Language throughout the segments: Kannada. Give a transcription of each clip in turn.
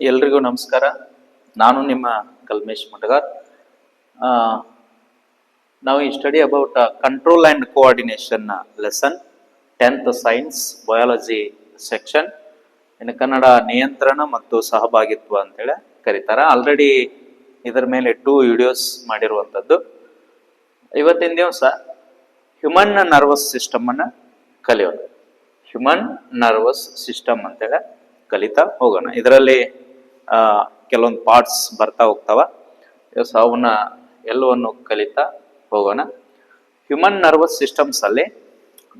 ಎಲ್ರಿಗೂ ನಮಸ್ಕಾರ. ನಾನು ನಿಮ್ಮ ಕಲ್ಮೇಶ್ ಮಟಗಾರ್ ನಾವು ಈ study about control and coordination lesson tenth science biology section ಇನ್ನು ಕನ್ನಡ ನಿಯಂತ್ರಣ ಮತ್ತು ಸಹಭಾಗಿತ್ವ ಅಂತೇಳಿ ಕರೀತಾರೆ. ಆಲ್ರೆಡಿ ಇದರ ಮೇಲೆ ಟೂ ವಿಡಿಯೋಸ್ ಮಾಡಿರುವಂಥದ್ದು. ಇವತ್ತಿನ ದಿವಸ ಹ್ಯೂಮನ್ ನರ್ವಸ್ ಸಿಸ್ಟಮ್ ಅನ್ನ ಕಲಿಯೋಣ. ಹ್ಯೂಮನ್ ನರ್ವಸ್ ಸಿಸ್ಟಮ್ ಅಂತೇಳಿ ಕಲಿತಾ ಹೋಗೋಣ. ಇದರಲ್ಲಿ ಕೆಲವೊಂದು ಪಾರ್ಟ್ಸ್ ಬರ್ತಾ ಹೋಗ್ತಾವ. ಅವನ್ನ ಎಲ್ಲವನ್ನು ಕಲಿತಾ ಹೋಗೋಣ. ಹ್ಯೂಮನ್ ನರ್ವಸ್ ಸಿಸ್ಟಮ್ಸ್ ಅಲ್ಲಿ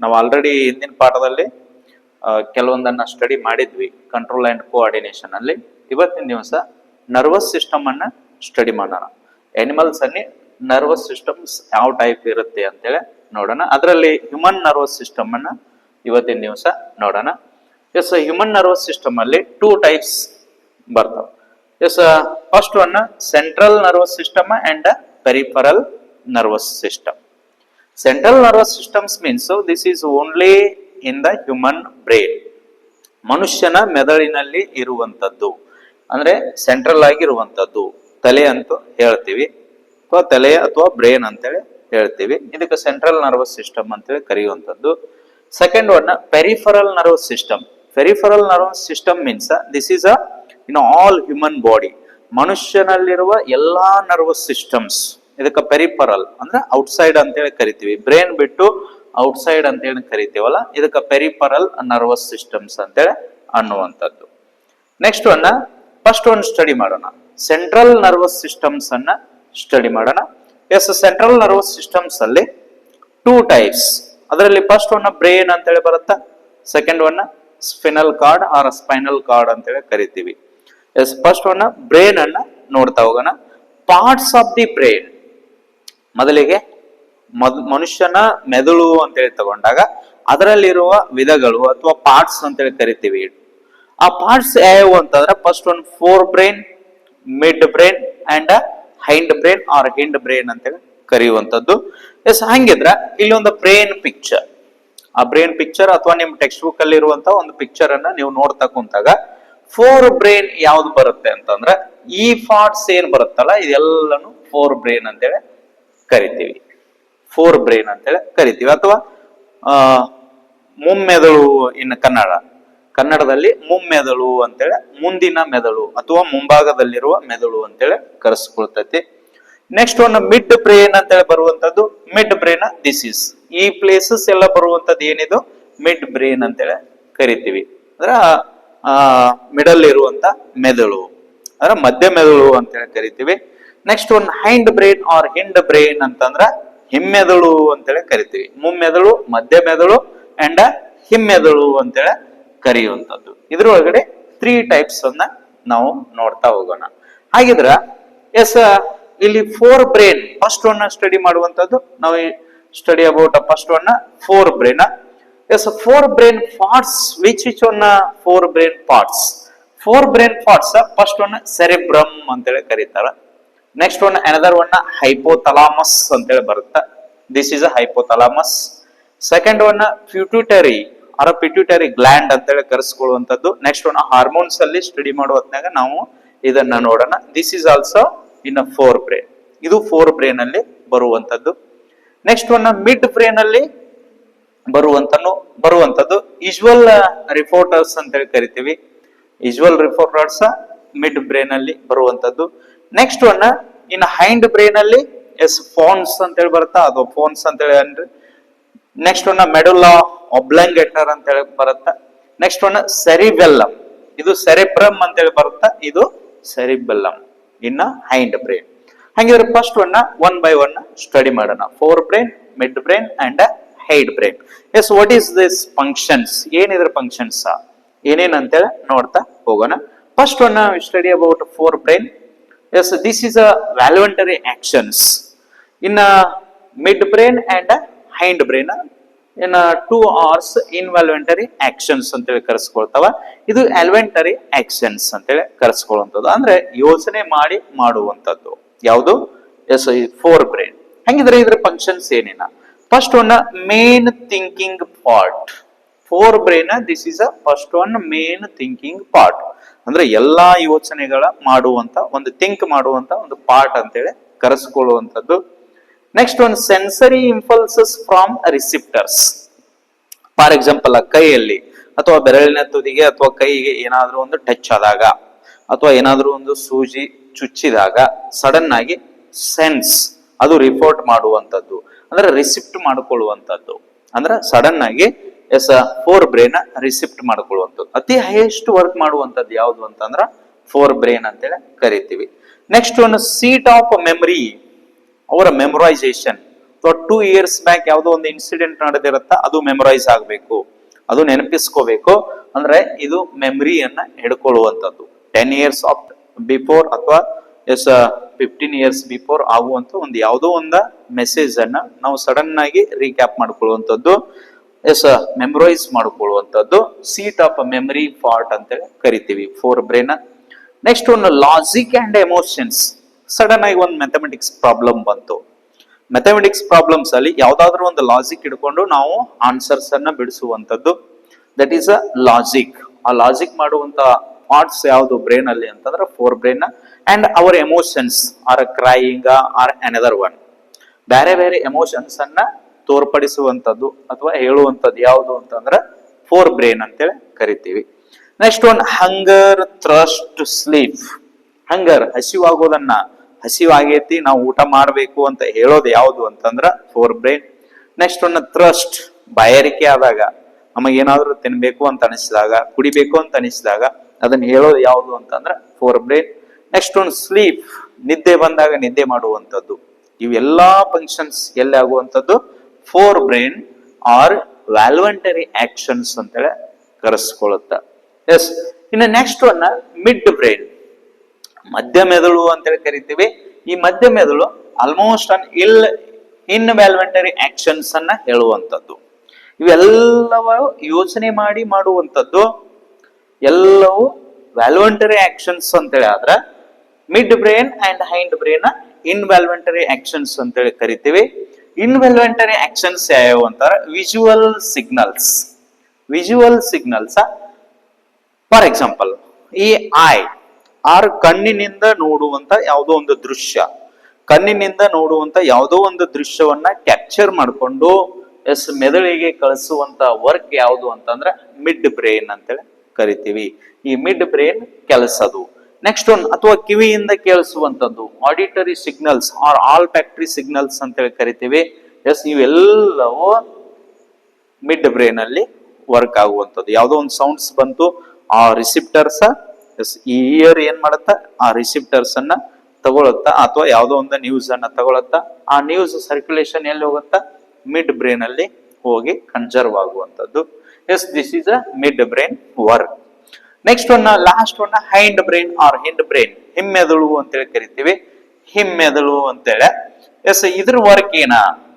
ನಾವು ಆಲ್ರೆಡಿ ಹಿಂದಿನ ಪಾಠದಲ್ಲಿ ಕೆಲವೊಂದನ್ನ ಸ್ಟಡಿ ಮಾಡಿದ್ವಿ ಕಂಟ್ರೋಲ್ ಆ್ಯಂಡ್ ಕೋಆರ್ಡಿನೇಷನ್ ಅಲ್ಲಿ. ಇವತ್ತಿನ ದಿವಸ ನರ್ವಸ್ ಸಿಸ್ಟಮ್ ಅನ್ನ ಸ್ಟಡಿ ಮಾಡೋಣ. ಎನಿಮಲ್ಸ್ ಅಲ್ಲಿ ನರ್ವಸ್ ಸಿಸ್ಟಮ್ಸ್ ಯಾವ ಟೈಪ್ ಇರುತ್ತೆ ಅಂತೇಳಿ ನೋಡೋಣ. ಅದರಲ್ಲಿ ಹ್ಯೂಮನ್ ನರ್ವಸ್ ಸಿಸ್ಟಮ್ ಅನ್ನ ಇವತ್ತಿನ ದಿವಸ ನೋಡೋಣ. ಎಸ್ ಹ್ಯೂಮನ್ ನರ್ವಸ್ ಸಿಸ್ಟಮ್ ಅಲ್ಲಿ ಟೂ ಟೈಪ್ಸ್ ಬರ್ತಾವ. Yes first one central nervous system and peripheral nervous system central nervous systems means this is only in the human brain ಮನುಷ್ಯನ ಮೆದುಳಿನಲ್ಲಿ ಇರುವಂತದ್ದು. ಅಂದ್ರೆ ಸೆಂಟ್ರಲ್ ಆಗಿರುವಂತದ್ದು ತಲೆ ಅಂತ ಹೇಳ್ತೀವಿ. ಅಥವಾ ತಲೆ ಅಥವಾ ಬ್ರೈನ್ ಅಂತೇಳಿ ಹೇಳ್ತೀವಿ. ಇದಕ್ಕೆ ಸೆಂಟ್ರಲ್ ನರ್ವಸ್ ಸಿಸ್ಟಮ್ ಅಂತೇಳಿ ಕರೆಯುವಂಥದ್ದು second one peripheral nervous system peripheral nervous system means this is uh in all human body. ಮನುಷ್ಯನಲ್ಲಿರುವ ಎಲ್ಲಾ ನರ್ವಸ್ ಸಿಸ್ಟಮ್ಸ್, ಇದಕ್ಕೆ ಪೆರಿಪರಲ್ ಅಂದ್ರೆ ಔಟ್ಸೈಡ್ ಅಂತೇಳಿ ಕರಿತೀವಿ. ಬ್ರೈನ್ ಬಿಟ್ಟು ಔಟ್ಸೈಡ್ ಅಂತೇಳಿ ಕರಿತೀವಲ್ಲ, ಇದಕ್ಕೆ ಪೆರಿಪರಲ್ ನರ್ವಸ್ ಸಿಸ್ಟಮ್ಸ್ ಅಂತೇಳಿ ಅನ್ನುವಂಥದ್ದು. Next one first one study ಮಾಡೋಣ. ಸೆಂಟ್ರಲ್ ನರ್ವಸ್ ಸಿಸ್ಟಮ್ಸ್ ಅನ್ನ ಸ್ಟಡಿ ಮಾಡೋಣ. ಎಸ್ ಸೆಂಟ್ರಲ್ ನರ್ವಸ್ ಸಿಸ್ಟಮ್ಸ್ ಅಲ್ಲಿ ಟೂ ಟೈಪ್ಸ್ ಅದರಲ್ಲಿ ಫಸ್ಟ್ ಒನ್ ಬ್ರೈನ್ ಅಂತೇಳಿ ಬರುತ್ತಾ second one spinal cord or spinal cord ಅಂತೇಳಿ ಕರಿತೀವಿ. ಎಸ್ ಫಸ್ಟ್ ಒನ್ ಬ್ರೈನ್ ಅನ್ನ ನೋಡ್ತಾ ಹೋಗೋಣ. ಪಾರ್ಟ್ಸ್ ಆಫ್ ದಿ ಬ್ರೈನ್ ಮೊದಲಿಗೆ ಮೊದ್, ಮನುಷ್ಯನ ಮೆದುಳು ಅಂತೇಳಿ ತಗೊಂಡಾಗ ಅದರಲ್ಲಿರುವ ವಿಧಗಳು ಅಥವಾ ಪಾರ್ಟ್ಸ್ ಅಂತೇಳಿ ಕರಿತೀವಿ. ಆ ಪಾರ್ಟ್ಸ್ ಯಾವ್ಯಾವು ಅಂತಂದ್ರೆ first one fore brain mid brain and hind brain or hind brain ಅಂತೇಳಿ ಕರೆಯುವಂಥದ್ದು. ಎಸ್ ಹಂಗಿದ್ರ ಇಲ್ಲಿ ಒಂದು ಬ್ರೈನ್ ಪಿಕ್ಚರ್ ಆ ಬ್ರೈನ್ ಪಿಕ್ಚರ್ ಅಥವಾ ನಿಮ್ ಟೆಕ್ಸ್ಟ್ ಬುಕ್ ಅಲ್ಲಿ ಇರುವಂತಹ ಒಂದು ಪಿಕ್ಚರ್ ಅನ್ನ ನೀವು ನೋಡ್ತಾ ಕುಂತಾಗ ಫೋರ್ ಬ್ರೈನ್ ಯಾವ್ದು ಬರುತ್ತೆ ಅಂತಂದ್ರೆ ಈ ಫಾಟ್ಸ್ ಏನ್ ಬರುತ್ತಲ್ಲ, ಇದೆಲ್ಲನು ಫೋರ್ ಬ್ರೈನ್ ಅಂತೇಳಿ ಕರಿತೀವಿ. ಫೋರ್ ಬ್ರೈನ್ ಅಂತೇಳಿ ಕರಿತೀವಿ. ಅಥವಾ, ಆ, ಮುಮ್ಮೆದಳು ಇನ್ನು ಕನ್ನಡ. ಕನ್ನಡದಲ್ಲಿ ಮುಮ್ಮೆದುಳು ಅಂತೇಳಿ ಮುಂದಿನ ಮೆದುಳು ಅಥವಾ ಮುಂಭಾಗದಲ್ಲಿರುವ ಮೆದುಳು ಅಂತೇಳಿ ಕರೆಸ್ಕೊಳ್ತೈತಿ. ನೆಕ್ಸ್ಟ್ ಒಂದು ಮಿಡ್ ಬ್ರೈನ್ ಅಂತೇಳಿ ಬರುವಂತದ್ದು ಮಿಡ್ ಬ್ರೈನ್ ದಿಸ್ ಇಸ್ ಈ ಪ್ಲೇಸಸ್ ಎಲ್ಲ ಬರುವಂತದ್ದು ಏನಿದು? ಮಿಡ್ ಬ್ರೈನ್ ಅಂತೇಳಿ ಕರಿತೀವಿ. ಅಂದ್ರೆ ಮಿಡಲ್ ಇರುವಂತ ಮೆದುಳು. ಅಂದ್ರೆ ಮಧ್ಯ ಮೆದುಳು ಅಂತೇಳಿ ಕರಿತೀವಿ. ನೆಕ್ಸ್ಟ್ ಒಂದು hind brain or hind brain ಅಂತಂದ್ರ ಹಿಮ್ಮೆದುಳು ಅಂತೇಳಿ ಕರಿತೀವಿ. ಮುಮ್ಮೆದುಳು, ಮಧ್ಯ ಮೆದುಳು ಅಂಡ್ ಹಿಮ್ಮೆದುಳು ಅಂತೇಳಿ ಕರೆಯುವಂಥದ್ದು. ಇದ್ರೊಳಗಡೆ ತ್ರೀ ಟೈಪ್ಸ್ ಅನ್ನ ನಾವು ನೋಡ್ತಾ ಹೋಗೋಣ. ಹಾಗಿದ್ರ ಎಸ್ ಇಲ್ಲಿ fore brain first one study ಮಾಡುವಂತದ್ದು ನಾವು study about first one fore brain yes fore brain parts which which one fore brain parts fore brain parts first one ಅಂತ ಹೇಳಿ ಕರೀತಾರೆ. Next one another one hypothalamus ಅಂತೇಳಿ ಬರುತ್ತೆ. This is a hypothalamus second one pituitary or pituitary gland ಅಂತೇಳಿ ಕರೆಸ್ಕೊಳ್ಳುವಂಥದ್ದು. ನೆಕ್ಸ್ಟ್ ಒನ್ ಹಾರ್ಮೋನ್ಸ್ ಅಲ್ಲಿ ಸ್ಟಡಿ ಮಾಡುವ ಹೊತ್ನಾಗ ನಾವು ಇದನ್ನ ನೋಡೋಣ. This is also in a fore brain ಇದು ಫೋರ್ ಬ್ರೇನ್ ಅಲ್ಲಿ ಬರುವಂತದ್ದು ನೆಕ್ಸ್ಟ್ ಒನ್ ಮಿಡ್ ಬ್ರೇನ್ ಅಲ್ಲಿ ಬರುವಂತನು ಬರುವಂತದ್ದು. ಯೂಶುವಲ್ ರಿಪೋರ್ಟರ್ಸ್ ಅಂತ ಹೇಳಿ ಕರಿತೀವಿ. ಯೂಶುವಲ್ ರಿಪೋರ್ಟರ್ಸ್ ಮಿಡ್ ಬ್ರೇನ್ ಅಲ್ಲಿ ಬರುವಂತದ್ದು. Next one in hind brain ಅಲ್ಲಿ ಎಸ್ ಫೋನ್ಸ್ ಅಂತೇಳಿ ಬರುತ್ತಾ, ಅದು ಫೋನ್ಸ್ ಅಂತೇಳಿ ಅನ್ರಿ ನೆಕ್ಸ್ಟ್ ಒನ್ ಮೆಡುಲಾ ಒಬ್ಲಂಗೆಟರ್ ಅಂತೇಳಿ ಬರುತ್ತಾ. ನೆಕ್ಸ್ಟ್ ಒನ್ ಸೆರಿಬೆಲ್ಲಂ ಇದು ಸೆರೆಬ್ರಮ್ ಅಂತ ಹೇಳಿ ಬರುತ್ತಾ, ಇದು ಸೆರಿಬೆಲ್ಲಂ ಇನ್ನ ಹೈಂಡ್ ಬ್ರೈನ್ ಹಂಗಿದ್ರೆ first one one by one study ಮಾಡೋಣ. Fore brain mid brain and hind brain yes what is this functions ಏನಿದ್ರ functions ಏನೇನ್ ಅಂತೇಳಿ ನೋಡ್ತಾ ಹೋಗೋಣ. First one study about fore brain yes this is a voluntary actions in mid brain and hind brain in two hours involuntary actions ಅಂತೇಳಿ ಕರೆಸ್ಕೊಳ್ತಾವ. ಇದು ಅಲ್ವೆಂಟರಿ ಆಕ್ಷನ್ಸ್ ಅಂತೇಳಿ ಕರೆಸ್ಕೊಳ್ಳುವಂಥದ್ದು ಅಂದ್ರೆ ಯೋಚನೆ ಮಾಡಿ ಮಾಡುವಂಥದ್ದು ಯಾವುದು? ಎಸ್ ಫೋರ್ ಬ್ರೈನ್ ಹಂಗಿದ್ರೆ ಇದ್ರ ಫಂಕ್ಷನ್ಸ್ ಏನೇನ? First one main thinking part fore brain this is a first one main thinking part ಅಂದ್ರೆ ಎಲ್ಲಾ ಯೋಚನೆಗಳ ಮಾಡುವಂತ, ಒಂದು ಥಿಂಕ್ ಮಾಡುವಂತ ಒಂದು ಪಾರ್ಟ್ ಅಂತೇಳಿ ಕರೆಸ್ಕೊಳ್ಳುವಂಥದ್ದು. ನೆಕ್ಸ್ಟ್ ಒಂದು sensory impulses from receptors for example ಕೈಯಲ್ಲಿ ಅಥವಾ ಬೆರಳಿನ ತುದಿಗೆ ಅಥವಾ ಕೈಗೆ ಏನಾದ್ರೂ ಒಂದು ಟಚ್ ಆದಾಗ ಅಥವಾ ಏನಾದ್ರೂ ಒಂದು ಸೂಜಿ ಚುಚ್ಚಿದಾಗ ಸಡನ್ ಆಗಿ ಸೆನ್ಸ್ ಅದು ರಿಪೋರ್ಟ್ ಮಾಡುವಂತದ್ದು ಅಂದ್ರೆ ರಿಸಿಪ್ಟ್ ಮಾಡಿಕೊಳ್ಳುವಂತದ್ದು. ಅಂದ್ರೆ ಸಡನ್ ಆಗಿ ಎಸ್ ಫೋರ್ ಬ್ರೇನ್ ರಿಸಿಪ್ಟ್ ಮಾಡ್ಕೊಳ್ಳುವಂಥದ್ದು ಅತಿ ಹೈಯೆಸ್ಟ್ ವರ್ಕ್ ಮಾಡುವಂತದ್ದು ಯಾವುದು ಅಂತಂದ್ರ ಫೋರ್ ಬ್ರೇನ್ ಅಂತೇಳಿ ಕರಿತೀವಿ. ನೆಕ್ಸ್ಟ್ ಒಂದು ಸೀಟ್ ಆಫ್ ಮೆಮರಿ ಅವರ ಮೆಮೊರೈಸೇಷನ್ ಅಥವಾ ಟೂ ಇಯರ್ಸ್ ಬ್ಯಾಕ್ ಯಾವುದೋ ಒಂದು ಇನ್ಸಿಡೆಂಟ್ ನಡೆದಿರುತ್ತ, ಅದು ಮೆಮೊರೈಸ್ ಆಗಬೇಕು. ಅದು ನೆನಪಿಸ್ಕೋಬೇಕು. ಅಂದ್ರೆ ಇದು ಮೆಮರಿಯನ್ನ ಹಿಡ್ಕೊಳ್ಳುವಂಥದ್ದು ಟೆನ್ ಇಯರ್ಸ್ ಆಫ್ ಬಿಫೋರ್ ಅಥವಾ ಎಸ್ ಫಿಫ್ಟೀನ್ ಇಯರ್ಸ್ ಬಿಫೋರ್ ಆಗುವಂತ ಒಂದು ಯಾವುದೋ ಒಂದು ಮೆಸೇಜ್ ಅನ್ನ ನಾವು ಸಡನ್ ಆಗಿ ರೀಕ್ಯಾಪ್ ಮಾಡ್ಕೊಳ್ಳುವಂಥದ್ದು, ಎಸ್ ಮೆಮೊರೈಸ್ ಮಾಡ್ಕೊಳ್ಳುವಂಥದ್ದು ಸೀಟ್ ಆಫ್ ಮೆಮರಿ ಪಾರ್ಟ್ ಅಂತೇಳಿ ಕರಿತೀವಿ ಫೋರ್ ಬ್ರೇನ್ ನೆಕ್ಸ್ಟ್ ಒಂದು ಲಾಜಿಕ್ ಅಂಡ್ ಎಮೋಷನ್ಸ್ ಸಡನ್ ಆಗಿ ಒಂದು ಮ್ಯಾಥಮೆಟಿಕ್ಸ್ ಪ್ರಾಬ್ಲಮ್ ಬಂತು. ಮ್ಯಾಥಮೆಟಿಕ್ಸ್ ಪ್ರಾಬ್ಲಮ್ಸ್ ಅಲ್ಲಿ ಯಾವ್ದಾದ್ರು ಒಂದು ಲಾಜಿಕ್ ಇಟ್ಕೊಂಡು ನಾವು ಆನ್ಸರ್ಸ್ ಅನ್ನ ಬಿಡಿಸುವಂಥದ್ದು. ದಟ್ ಈಸ್ ಅ ಲಾಜಿಕ್ ಆ ಲಾಜಿಕ್ ಮಾಡುವಂತ ಪಾರ್ಟ್ಸ್ ಯಾವುದು ಬ್ರೈನ್ ಅಲ್ಲಿ ಅಂತಂದ್ರೆ forebrain and our emotions are crying or another one ಬೇರೆ ಬೇರೆ ಎಮೋಷನ್ಸ್ ಅನ್ನ ತೋರ್ಪಡಿಸುವಂಥದ್ದು ಅಥವಾ ಹೇಳುವಂಥದ್ದು ಯಾವುದು ಅಂತಂದ್ರೆ ಫೋರ್ ಬ್ರೈನ್ ಅಂತೇಳಿ ಕರಿತೀವಿ. Next one hunger thirst sleep hunger ಹಸಿವಾಗೋದನ್ನ ಹಸಿವಾಗೈತಿ, ನಾವು ಊಟ ಮಾಡಬೇಕು ಅಂತ ಹೇಳೋದು ಯಾವುದು ಅಂತಂದ್ರ fore brain next one thirst ಬಾಯಾರಿಕೆ ಆದಾಗ, ನಮಗೇನಾದ್ರೂ ತಿನ್ಬೇಕು ಅಂತ ಅನಿಸಿದಾಗ, ಕುಡಿಬೇಕು ಅಂತ ಅನಿಸಿದಾಗ, ಅದನ್ನ ಹೇಳೋದು ಯಾವುದು ಅಂತಂದ್ರ ಫೋರ್ ಬ್ರೈನ್ ನೆಕ್ಸ್ಟ್ ಒಂದು ಸ್ಲೀಪ್ ನಿದ್ದೆ ಬಂದಾಗ ನಿದ್ದೆ ಮಾಡುವಂಥದ್ದು. ಇವೆಲ್ಲ ಫಂಕ್ಷನ್ಸ್ ಎಲ್ಲಿ ಆಗುವಂಥದ್ದು? Fore brain are voluntary actions ಅಂತೇಳಿ ಕರೆಸ್ಕೊಳ್ಳುತ್ತ ಎಸ್ ಇನ್ನು ನೆಕ್ಸ್ಟ್ ಒನ್ನ ಮಿಡ್ ಬ್ರೈನ್ ಮಧ್ಯ ಮೆದುಳು ಅಂತೇಳಿ ಕರಿತೀವಿ. ಈ ಮಧ್ಯ ಮೆದುಳು ಆಲ್ಮೋಸ್ಟ್ ಅನ್ ಇಲ್ ಇನ್ವ್ಯಾಲ್ವೆಂಟರಿ ಆಕ್ಷನ್ಸ್ ಅನ್ನ ಹೇಳುವಂಥದ್ದು. ಇವೆಲ್ಲವೂ ಯೋಚನೆ ಮಾಡಿ ಮಾಡುವಂಥದ್ದು. ಎಲ್ಲವೂ ವ್ಯಾಲ್ವೆಂಟರಿ ಆಕ್ಷನ್ಸ್ ಅಂತೇಳಿ ಆದ್ರೆ mid brain and hind brain involuntary actions ಅಂತೇಳಿ ಕರಿತೀವಿ. ಇನ್ವೆಲ್ವೆಂಟರಿ ಆಕ್ಷನ್ಸ್ ಯಾವ್ಯಾವ ಅಂತಾರೆ? Visual signals visual signals for example ಈ ಐ ಆರ್ ಕಣ್ಣಿನಿಂದ ನೋಡುವಂತ ಯಾವುದೋ ಒಂದು ದೃಶ್ಯ. ಕಣ್ಣಿನಿಂದ ನೋಡುವಂತ ಯಾವುದೋ ಒಂದು ದೃಶ್ಯವನ್ನ ಕ್ಯಾಪ್ಚರ್ ಮಾಡಿಕೊಂಡು, ಎಸ್ ಮೆದುಳಿಗೆ ಕಳಿಸುವಂತ ವರ್ಕ್ ಯಾವುದು ಅಂತಂದ್ರೆ ಮಿಡ್ ಬ್ರೈನ್ ಅಂತೇಳಿ ಕರಿತೀವಿ. ಈ ಮಿಡ್ ಬ್ರೈನ್ ಕೆಲಸದು. ನೆಕ್ಸ್ಟ್ ಒನ್ ಅಥವಾ ಕಿವಿಯಿಂದ ಕೇಳಿಸುವಂತದ್ದು auditory signals or olfactory signals ಅಂತೇಳಿ ಕರಿತೀವಿ. ಎಸ್ ಇವೆಲ್ಲವೂ ಮಿಡ್ ಬ್ರೈನ್ ಅಲ್ಲಿ ವರ್ಕ್ ಆಗುವಂಥದ್ದು. ಯಾವುದೋ ಒಂದು ಸೌಂಡ್ಸ್ ಬಂತು, ಆ ರಿಸಿಪ್ಟರ್ಸ್ ಎಸ್ ಈ ಇಯರ್ ಏನ್ ಮಾಡುತ್ತ, ಆ ರಿಸಿಪ್ಟರ್ಸ್ ಅನ್ನ ತಗೊಳುತ್ತಾ, ಅಥವಾ ಯಾವುದೋ ಒಂದು ನ್ಯೂಸ್ ಅನ್ನ ತಗೊಳುತ್ತಾ, ಆ ನ್ಯೂಸ್ ಸರ್ಕ್ಯುಲೇಷನ್ ಎಲ್ಲಿ ಹೋಗುತ್ತಾ ಮಿಡ್ ಬ್ರೈನ್ ಅಲ್ಲಿ ಹೋಗಿ ಕನ್ಸರ್ವ್ ಆಗುವಂಥದ್ದು. Yes this is a mid brain work next one last one hind brain or hind brain ಹಿಮ್ಮೆದುಳು ಅಂತೇಳಿ ಕರಿತೀವಿ. ಹಿಮ್ಮೆದುಳು ಅಂತೇಳಿ. ಎಸ್, ಇದ್ರ ವರ್ಕ್ ಏನ?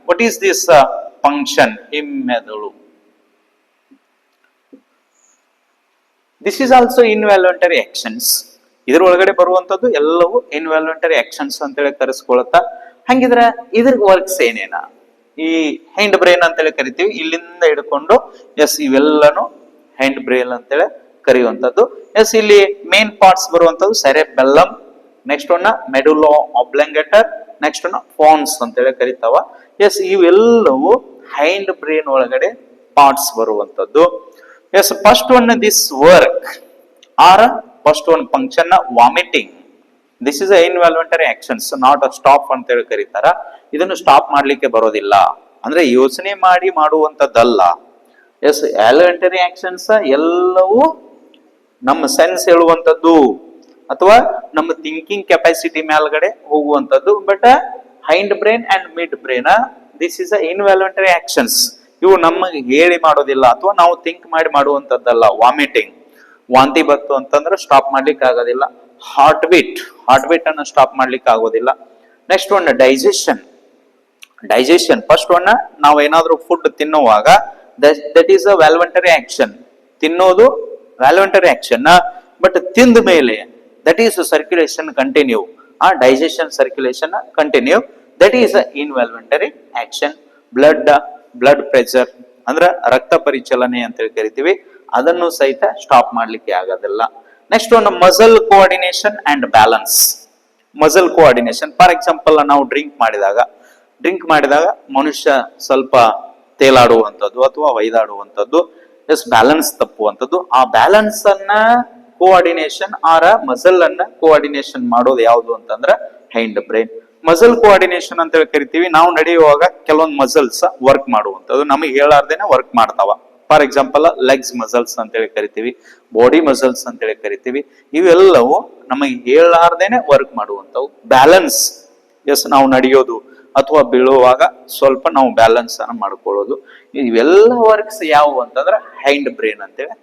What is this function ಹಿಮ್ಮೆದುಳು. This is also involuntary actions ಇದ್ರ ಒಳಗಡೆ ಬರುವಂತದ್ದು ಎಲ್ಲವೂ ಇನ್ವ್ಯಾಲಂಟರಿ ಆಕ್ಷನ್ಸ್ ಅಂತೇಳಿ ಕರೆಸ್ಕೊಳತ್ತ ಹಂಗಿದ್ರೆ ಇದ್ರ ವರ್ಕ್ಸ್ ಏನೇನ? ಈ ಹೈಂಡ್ ಬ್ರೈನ್ ಅಂತೇಳಿ ಕರಿತೀವಿ. ಇಲ್ಲಿಂದ ಹಿಡ್ಕೊಂಡು, ಎಸ್, ಇವೆಲ್ಲನೂ ಹೈಂಡ್ ಬ್ರೈನ್ ಅಂತೇಳಿ ಕರೆಯುವಂತದ್ದು ಎಸ್ ಇಲ್ಲಿ ಮೇನ್ ಪಾರ್ಟ್ಸ್ ಬರುವಂತದ್ದು ಸೆರೆ ಬೆಲ್ಲಮ್ ನೆಕ್ಸ್ಟ್ ಒನ್ನ ಮೆಡುಲೋ ಆಬ್ಲೆಂಗೆಟರ್ ನೆಕ್ಸ್ಟ್ ಒನ್ನ ಫಾನ್ಸ್ ಅಂತೇಳಿ ಕರಿತಾವ. ಎಸ್ ಇವೆಲ್ಲವೂ ಹೈಂಡ್ ಬ್ರೈನ್ ಒಳಗಡೆ ಪಾರ್ಟ್ಸ್ ಬರುವಂತದ್ದು yes first one this work or first one function vomiting this is involuntary actions not a stop ಅಂತ ಹೇಳಿ ಕರೀತಾರ. ಇದನ್ನು ಸ್ಟಾಪ್ ಮಾಡ್ಲಿಕ್ಕೆ ಬರೋದಿಲ್ಲ. ಅಂದ್ರೆ ಯೋಚನೆ ಮಾಡಿ ಮಾಡುವಂತದ್ದಲ್ಲ ಎಸ್ ಆಲ್ವೆಂಟರಿ ಆಕ್ಷನ್ಸ್ ಎಲ್ಲವೂ ನಮ್ಮ ಸೆನ್ಸ್ ಹೇಳುವಂಥದ್ದು ಅಥವಾ ನಮ್ಮ ಥಿಂಕಿಂಗ್ ಕೆಪಾಸಿಟಿ ಮೇಲ್ಗಡೆ ಹೋಗುವಂಥದ್ದು. But hind brain and mid brain this is a involuntary actions ಇವು ನಮಗೆ ಹೇಳಿ ಮಾಡೋದಿಲ್ಲ ಅಥವಾ ನಾವು ಥಿಂಕ್ ಮಾಡಿ ಮಾಡುವಂಥದ್ದಲ್ಲ ವಾಮಿಟಿಂಗ್ ವಾಂತಿ ಬತ್ತು ಅಂತಂದ್ರೆ ಸ್ಟಾಪ್ ಮಾಡ್ಲಿಕ್ಕೆ ಆಗೋದಿಲ್ಲ. ಹಾರ್ಟ್ ಬೀಟ್ ಹಾರ್ಟ್ ಬೀಟ್ ಅನ್ನು ಸ್ಟಾಪ್ ಮಾಡ್ಲಿಕ್ಕೆ ಆಗೋದಿಲ್ಲ. Next one digestion digestion first one ನಾವು ಏನಾದರೂ ಫುಡ್ ತಿನ್ನುವಾಗ that is a voluntary action ತಿನ್ನೋದು ವ್ಯಾಲ್ವೆಂಟರಿ ಆಕ್ಷನ್ ಬಟ್ ತಿಂದ ಮೇಲೆ ದಟ್ ಈಸ್ ಸರ್ಕ್ಯುಲೇಷನ್ ಕಂಟಿನ್ಯೂ ಆ digestion circulation continue that is involuntary action blood blood pressure ಅಂದ್ರ ರಕ್ತ ಪರಿಚಲನೆ ಅಂತ ಹೇಳಿ ಕರಿತೀವಿ. ಅದನ್ನು ಸಹಿತ ಸ್ಟಾಪ್ ಮಾಡ್ಲಿಕ್ಕೆ ಆಗೋದಿಲ್ಲ. ನೆಕ್ಸ್ಟ್ ಒಂದು muscle coordination and balance muscle coordination for example ನಾವು ಡ್ರಿಂಕ್ ಮಾಡಿದಾಗ ಡ್ರಿಂಕ್ ಮಾಡಿದಾಗ ಮನುಷ್ಯ ಸ್ವಲ್ಪ ತೇಲಾಡುವಂಥದ್ದು ಅಥವಾ ಒಯ್ದಾಡುವಂಥದ್ದು ಎಸ್ ಬ್ಯಾಲೆನ್ಸ್ ತಪ್ಪುವಂಥದ್ದು ಆ ಬ್ಯಾಲೆನ್ಸ್ ಅನ್ನ ಕೋಆರ್ಡಿನೇಷನ್ ಆರ ಮಸಲ್ ಅನ್ನ ಕೋಆರ್ಡಿನೇಷನ್ ಮಾಡೋದು ಯಾವುದು ಅಂತಂದ್ರೆ ಹೈಂಡ್ ಬ್ರೈನ್ ಮಸಲ್ ಕೋಆರ್ಡಿನೇಷನ್ ಅಂತ ಹೇಳಿ ಕರಿತೀವಿ. ನಾವು ನಡೆಯುವಾಗ ಕೆಲವೊಂದು ಮಸಲ್ಸ್ ವರ್ಕ್ ಮಾಡುವಂಥದ್ದು. ನಮಗೆ ಹೇಳಾರ್ದೇನೆ ವರ್ಕ್ ಮಾಡ್ತಾವ. ಫಾರ್ ಎಕ್ಸಾಂಪಲ್ ಲೆಗ್ಸ್ ಮಸಲ್ಸ್ ಅಂತ ಹೇಳಿ ಕರಿತೀವಿ. ಬಾಡಿ ಮಸಲ್ಸ್ ಅಂತ ಹೇಳಿ ಕರಿತೀವಿ. ಇವೆಲ್ಲವೂ ನಮಗೆ ಹೇಳಾರ್ದೇನೆ ವರ್ಕ್ ಮಾಡುವಂಥವು. ಬ್ಯಾಲೆನ್ಸ್ ಎಸ್ ನಾವು ನಡೆಯೋದು. ಅಥವಾ ಬೀಳುವಾಗ ಸ್ವಲ್ಪ ನಾವು ಬ್ಯಾಲೆನ್ಸ್ ಅನ್ನ ಮಾಡ್ಕೊಳ್ಳೋದು. ಇವೆಲ್ಲ ವರ್ಕ್ಸ್ ಯಾವುವು ಅಂತಂದ್ರೆ ಹೈಂಡ್ ಬ್ರೈನ್ ಅಂತೇಳಿ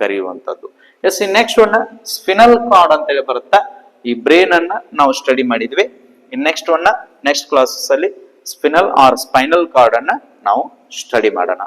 ಕರೆಯುವಂಥದ್ದು. ಎಸ್ ಈ ನೆಕ್ಸ್ಟ್ ಒನ್ ಸ್ಪಿನಲ್ ಕಾರ್ಡ್ ಅಂತೇಳಿ ಬರುತ್ತಾ, ಈ ಬ್ರೈನ್ ಅನ್ನ ನಾವು ಸ್ಟಡಿ ಮಾಡಿದ್ವಿ. In next one next classes ಅಲ್ಲಿ ಸ್ಪಿನಲ್ ಆರ್ ಸ್ಪೈನಲ್ ಕಾರ್ಡ್ ಅನ್ನ ನಾವು ಸ್ಟಡಿ ಮಾಡೋಣ.